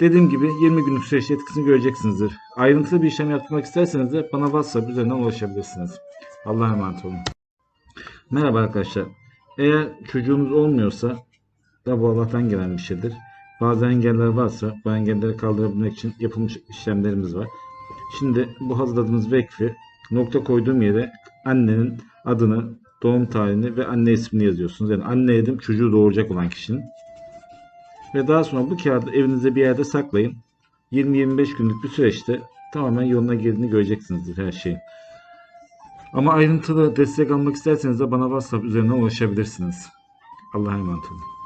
Dediğim gibi 20 günlük süreçte etkisini göreceksinizdir. Ayrıntılı bir işlem yaptırmak isterseniz de bana WhatsApp üzerinden ulaşabilirsiniz. Allah'a emanet olun. Merhaba arkadaşlar. Eğer çocuğunuz olmuyorsa da bu Allah'tan gelen bir şeydir. Bazı engeller varsa bu engelleri kaldırabilmek için yapılmış işlemlerimiz var. Şimdi bu hazırladığımız vekfi nokta koyduğum yere annenin adını, doğum tarihini ve anne ismini yazıyorsunuz. Yani anne dedim çocuğu doğuracak olan kişinin. Ve daha sonra bu kağıdı evinizde bir yerde saklayın. 20-25 günlük bir süreçte tamamen yoluna girdiğini göreceksinizdir her şeyin. Ama ayrıntılı destek almak isterseniz de bana WhatsApp üzerinden ulaşabilirsiniz. Allah'a emanet olun.